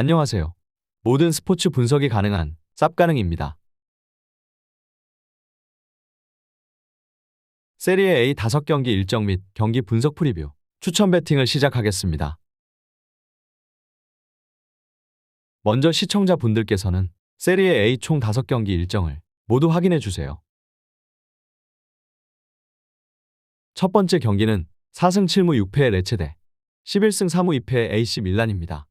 안녕하세요. 모든 스포츠 분석이 가능한 쌉가능입니다. 세리에 A 5경기 일정 및 경기 분석 프리뷰 추천 배팅을 시작하겠습니다. 먼저 시청자분들께서는 세리에 A 총 5경기 일정을 모두 확인해 주세요. 첫 번째 경기는 4승 7무 6패의 레체 대 11승 3무 2패의 AC 밀란입니다.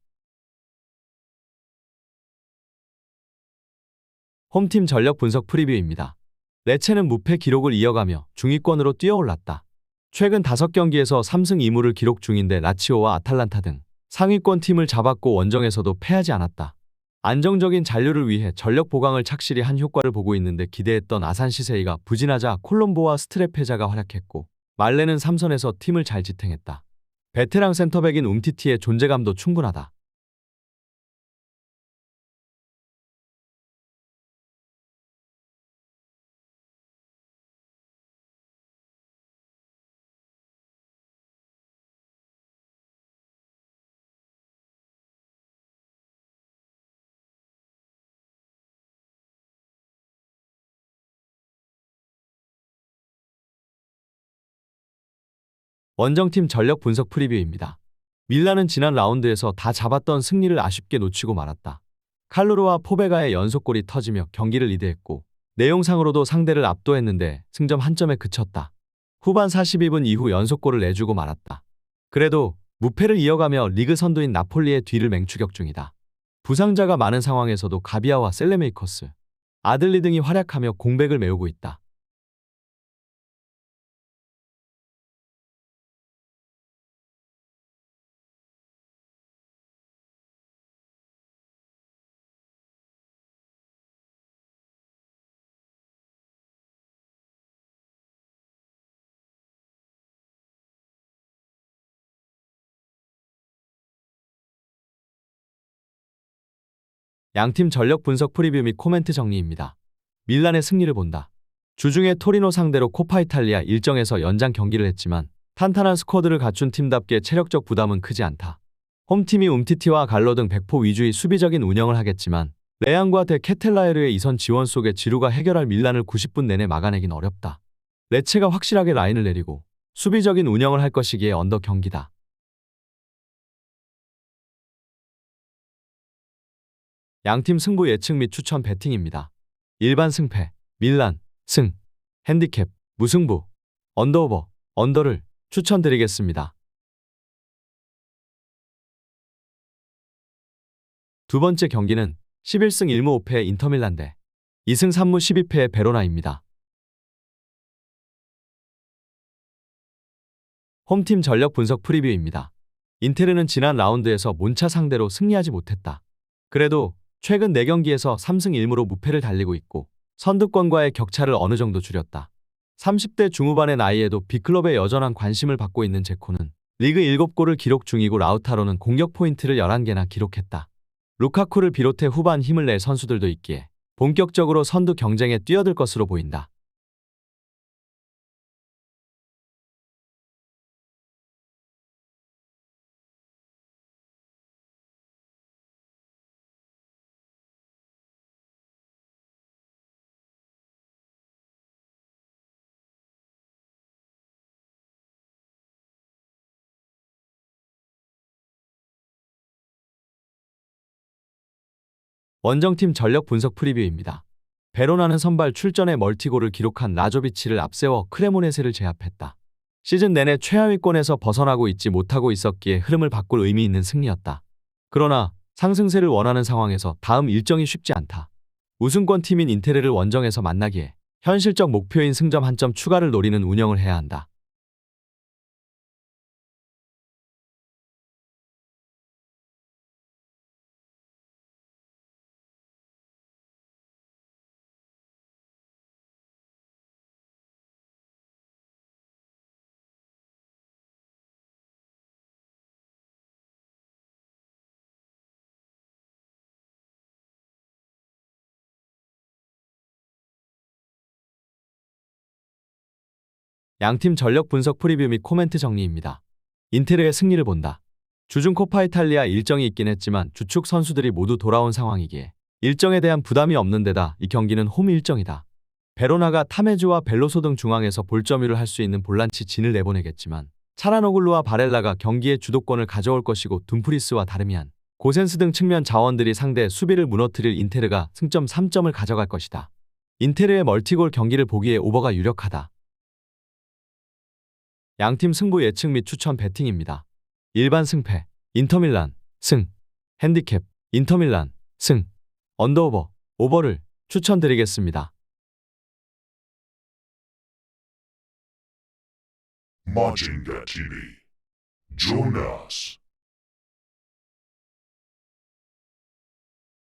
홈팀 전력 분석 프리뷰입니다. 레체는 무패 기록을 이어가며 중위권으로 뛰어올랐다. 최근 5경기에서 3승 2무를 기록 중인데 라치오와 아탈란타 등 상위권 팀을 잡았고 원정에서도 패하지 않았다. 안정적인 잔류를 위해 전력 보강을 착실히 한 효과를 보고 있는데 기대했던 아산 시세이가 부진하자 콜롬보와 스트레페자가 활약했고 말레는 3선에서 팀을 잘 지탱했다. 베테랑 센터백인 움티티의 존재감도 충분하다. 원정팀 전력 분석 프리뷰입니다. 밀라는 지난 라운드에서 다 잡았던 승리를 아쉽게 놓치고 말았다. 칼루르와 포베가의 연속골이 터지며 경기를 리드했고 내용상으로도 상대를 압도했는데 승점 한 점에 그쳤다. 후반 42분 이후 연속골을 내주고 말았다. 그래도 무패를 이어가며 리그 선두인 나폴리의 뒤를 맹추격 중이다. 부상자가 많은 상황에서도 가비아와 셀레메이커스, 아들리 등이 활약하며 공백을 메우고 있다. 양팀 전력 분석 프리뷰 및 코멘트 정리입니다. 밀란의 승리를 본다. 주중에 토리노 상대로 코파 이탈리아 일정에서 연장 경기를 했지만 탄탄한 스쿼드를 갖춘 팀답게 체력적 부담은 크지 않다. 홈팀이 움티티와 갈로 등 백포 위주의 수비적인 운영을 하겠지만 레앙과 대 케텔라에르의 이선 지원 속에 지루가 해결할 밀란을 90분 내내 막아내긴 어렵다. 레체가 확실하게 라인을 내리고 수비적인 운영을 할 것이기에 언더 경기다. 양팀 승부 예측 및 추천 배팅입니다. 일반 승패, 밀란, 승, 핸디캡, 무승부, 언더오버, 언더를 추천드리겠습니다. 두 번째 경기는 11승 1무 5패의 인터밀란 대 2승 3무 12패의 베로나입니다. 홈팀 전력 분석 프리뷰입니다. 인테르는 지난 라운드에서 몬차 상대로 승리하지 못했다. 그래도 최근 4경기에서 3승 1무로 무패를 달리고 있고 선두권과의 격차를 어느 정도 줄였다. 30대 중후반의 나이에도 B클럽의 여전한 관심을 받고 있는 제코는 리그 7골을 기록 중이고 라우타로는 공격 포인트를 11개나 기록했다. 루카쿠를 비롯해 후반 힘을 낼 선수들도 있기에 본격적으로 선두 경쟁에 뛰어들 것으로 보인다. 원정팀 전력 분석 프리뷰입니다. 베로나는 선발 출전에 멀티골을 기록한 라조비치를 앞세워 크레모네세를 제압했다. 시즌 내내 최하위권에서 벗어나고 있지 못하고 있었기에 흐름을 바꿀 의미 있는 승리였다. 그러나 상승세를 원하는 상황에서 다음 일정이 쉽지 않다. 우승권 팀인 인테르를 원정에서 만나기에 현실적 목표인 승점 한 점 추가를 노리는 운영을 해야 한다. 양팀 전력 분석 프리뷰 및 코멘트 정리입니다. 인테르의 승리를 본다. 주중 코파 이탈리아 일정이 있긴 했지만 주축 선수들이 모두 돌아온 상황이기에 일정에 대한 부담이 없는 데다 이 경기는 홈 일정이다. 베로나가 타메주와 벨로소 등 중앙에서 볼점유를 할 수 있는 볼란치 진을 내보내겠지만 차라노글루와 바렐라가 경기의 주도권을 가져올 것이고 둠프리스와 다르미안, 고센스 등 측면 자원들이 상대 수비를 무너뜨릴 인테르가 승점 3점을 가져갈 것이다. 인테르의 멀티골 경기를 보기에 오버가 유력하다. 양팀 승부 예측 및 추천 배팅입니다. 일반 승패, 인터밀란, 승, 핸디캡, 인터밀란, 승, 언더오버, 오버를 추천드리겠습니다. Majinga TV. Jonas.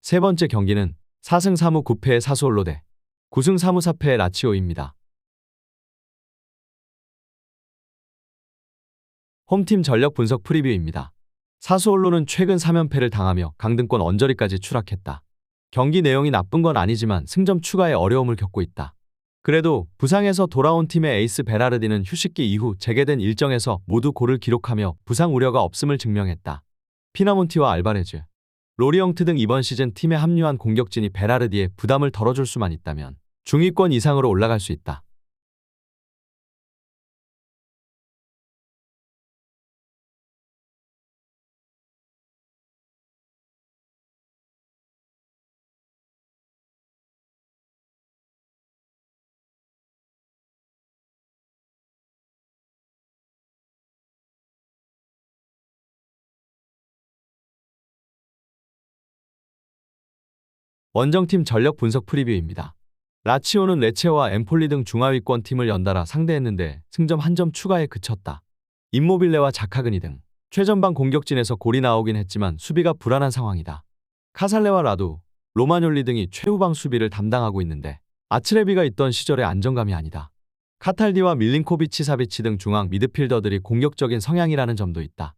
세 번째 경기는 4승 3무 9패의 사수올로 대 9승 3무 4패의 라치오입니다. 홈팀 전력 분석 프리뷰입니다. 사수올로는 최근 3연패를 당하며 강등권 언저리까지 추락했다. 경기 내용이 나쁜 건 아니지만 승점 추가에 어려움을 겪고 있다. 그래도 부상에서 돌아온 팀의 에이스 베라르디는 휴식기 이후 재개된 일정에서 모두 골을 기록하며 부상 우려가 없음을 증명했다. 피나몬티와 알바레즈, 로리엉트 등 이번 시즌 팀에 합류한 공격진이 베라르디의 부담을 덜어줄 수만 있다면 중위권 이상으로 올라갈 수 있다. 원정팀 전력 분석 프리뷰입니다. 라치오는 레체와 엠폴리 등 중하위권 팀을 연달아 상대했는데 승점 한 점 추가에 그쳤다. 임모빌레와 자카그니 등 최전방 공격진에서 골이 나오긴 했지만 수비가 불안한 상황이다. 카살레와 라두, 로마뇰리 등이 최후방 수비를 담당하고 있는데 아츠레비가 있던 시절의 안정감이 아니다. 카탈디와 밀린코비치 사비치 등 중앙 미드필더들이 공격적인 성향이라는 점도 있다.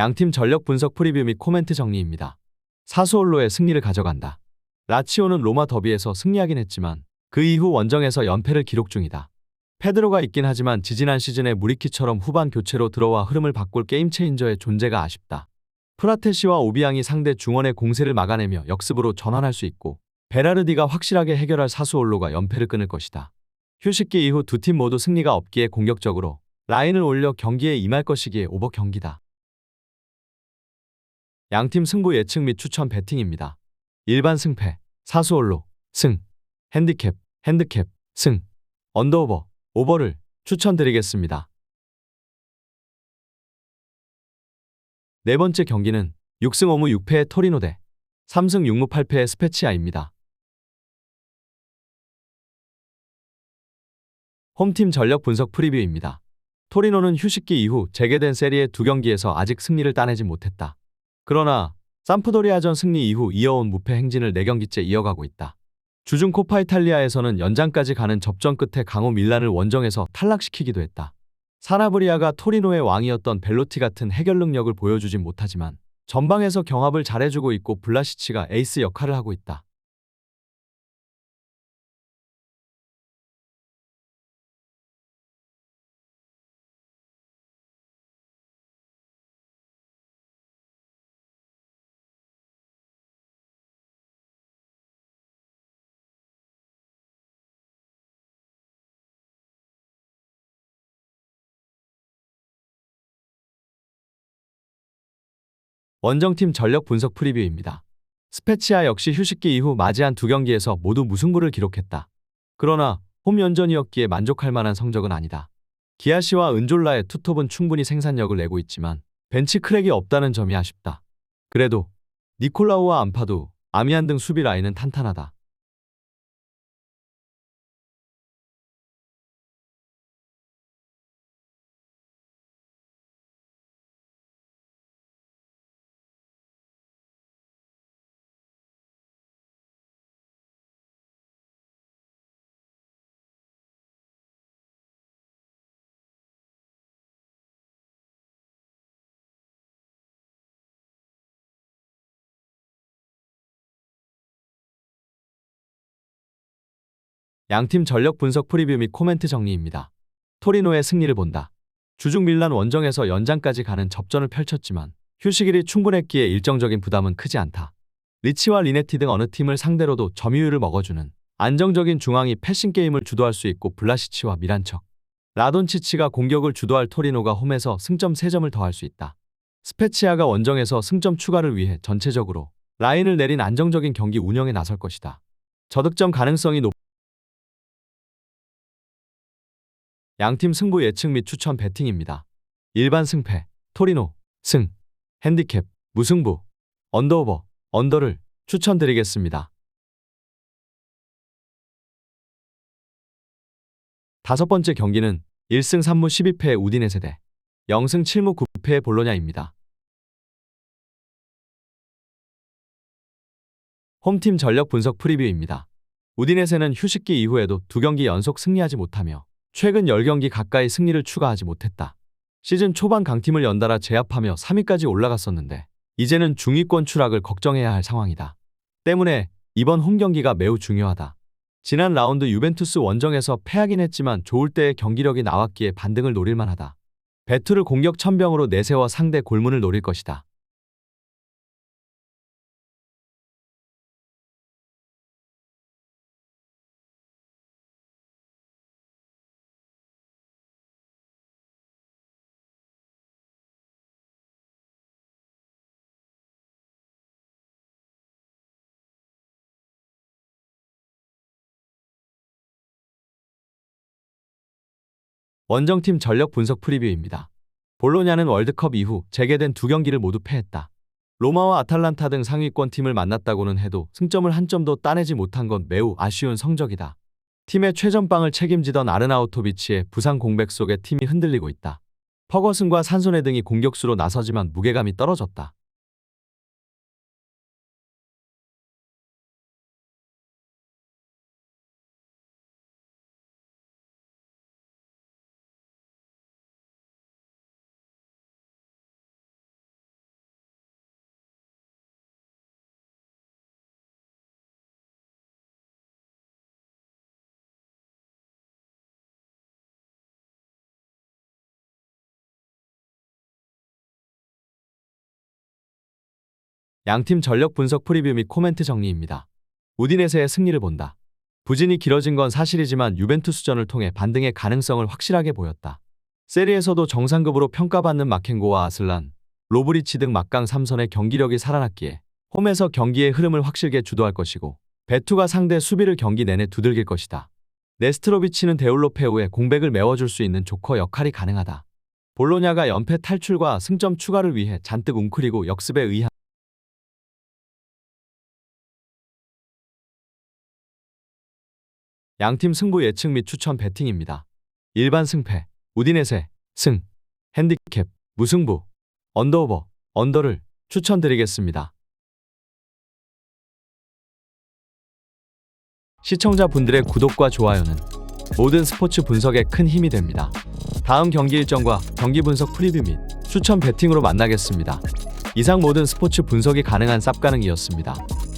양팀 전력 분석 프리뷰 및 코멘트 정리입니다. 사수올로의 승리를 가져간다. 라치오는 로마 더비에서 승리하긴 했지만 그 이후 원정에서 연패를 기록 중이다. 페드로가 있긴 하지만 지지난 시즌에 무리키처럼 후반 교체로 들어와 흐름을 바꿀 게임 체인저의 존재가 아쉽다. 프라테시와 오비앙이 상대 중원의 공세를 막아내며 역습으로 전환할 수 있고 베라르디가 확실하게 해결할 사수올로가 연패를 끊을 것이다. 휴식기 이후 두 팀 모두 승리가 없기에 공격적으로 라인을 올려 경기에 임할 것이기에 오버 경기다. 양팀 승부 예측 및 추천 배팅입니다. 일반 승패, 사수올로, 승, 핸디캡, 핸드캡, 승, 언더오버, 오버를 추천드리겠습니다. 네 번째 경기는 6승 5무 6패의 토리노 대 3승 6무 8패의 스페치아입니다. 홈팀 전력 분석 프리뷰입니다. 토리노는 휴식기 이후 재개된 세리의 두 경기에서 아직 승리를 따내지 못했다. 그러나 삼프도리아전 승리 이후 이어온 무패 행진을 4경기째 이어가고 있다. 주중 코파 이탈리아에서는 연장까지 가는 접전 끝에 강호 밀란을 원정에서 탈락시키기도 했다. 사나브리아가 토리노의 왕이었던 벨로티 같은 해결 능력을 보여주진 못하지만 전방에서 경합을 잘해주고 있고 블라시치가 에이스 역할을 하고 있다. 원정팀 전력 분석 프리뷰입니다. 스페치아 역시 휴식기 이후 맞이한 두 경기에서 모두 무승부를 기록했다. 그러나 홈 연전이었기에 만족할 만한 성적은 아니다. 기아시와 은졸라의 투톱은 충분히 생산력을 내고 있지만 벤치 크랙이 없다는 점이 아쉽다. 그래도 니콜라우와 안파도 아미안 등 수비 라인은 탄탄하다. 양팀 전력 분석 프리뷰 및 코멘트 정리입니다. 토리노의 승리를 본다. 주중 밀란 원정에서 연장까지 가는 접전을 펼쳤지만 휴식일이 충분했기에 일정적인 부담은 크지 않다. 리치와 리네티 등 어느 팀을 상대로도 점유율을 먹어주는 안정적인 중앙이 패싱 게임을 주도할 수 있고 블라시치와 미란척, 라돈치치가 공격을 주도할 토리노가 홈에서 승점 3점을 더할 수 있다. 스페치아가 원정에서 승점 추가를 위해 전체적으로 라인을 내린 안정적인 경기 운영에 나설 것이다. 저득점 가능성이 높 양팀 승부 예측 및 추천 배팅입니다. 일반 승패, 토리노, 승, 핸디캡, 무승부, 언더오버, 언더를 추천드리겠습니다. 다섯 번째 경기는 1승 3무 12패의 우디네세 대 0승 7무 9패의 볼로냐입니다. 홈팀 전력 분석 프리뷰입니다. 우디네세는 휴식기 이후에도 두 경기 연속 승리하지 못하며 최근 10경기 가까이 승리를 추가하지 못했다. 시즌 초반 강팀을 연달아 제압하며 3위까지 올라갔었는데 이제는 중위권 추락을 걱정해야 할 상황이다. 때문에 이번 홈 경기가 매우 중요하다. 지난 라운드 유벤투스 원정에서 패하긴 했지만 좋을 때의 경기력이 나왔기에 반등을 노릴 만하다. 베투를 공격 천병으로 내세워 상대 골문을 노릴 것이다. 원정팀 전력 분석 프리뷰입니다. 볼로냐는 월드컵 이후 재개된 두 경기를 모두 패했다. 로마와 아탈란타 등 상위권 팀을 만났다고는 해도 승점을 한 점도 따내지 못한 건 매우 아쉬운 성적이다. 팀의 최전방을 책임지던 아르나우토비치의 부상 공백 속에 팀이 흔들리고 있다. 퍼거슨과 산소네 등이 공격수로 나서지만 무게감이 떨어졌다. 양팀 전력 분석 프리뷰 및 코멘트 정리입니다. 우디네세의 승리를 본다. 부진이 길어진 건 사실이지만 유벤투스전을 통해 반등의 가능성을 확실하게 보였다. 세리에서도 정상급으로 평가받는 마켄고와 아슬란, 로브리치 등 막강 3선의 경기력이 살아났기에 홈에서 경기의 흐름을 확실하게 주도할 것이고 베투가 상대 수비를 경기 내내 두들길 것이다. 네스트로비치는 데올로페우의 공백을 메워줄 수 있는 조커 역할이 가능하다. 볼로냐가 연패 탈출과 승점 추가를 위해 잔뜩 웅크리고 역습에 의한 양팀 승부 예측 및 추천 배팅입니다. 일반 승패, 우디네세, 승, 핸디캡, 무승부, 언더오버, 언더를 추천드리겠습니다. 시청자분들의 구독과 좋아요는 모든 스포츠 분석에 큰 힘이 됩니다. 다음 경기 일정과 경기 분석 프리뷰 및 추천 배팅으로 만나겠습니다. 이상 모든 스포츠 분석이 가능한 쌉가능이었습니다.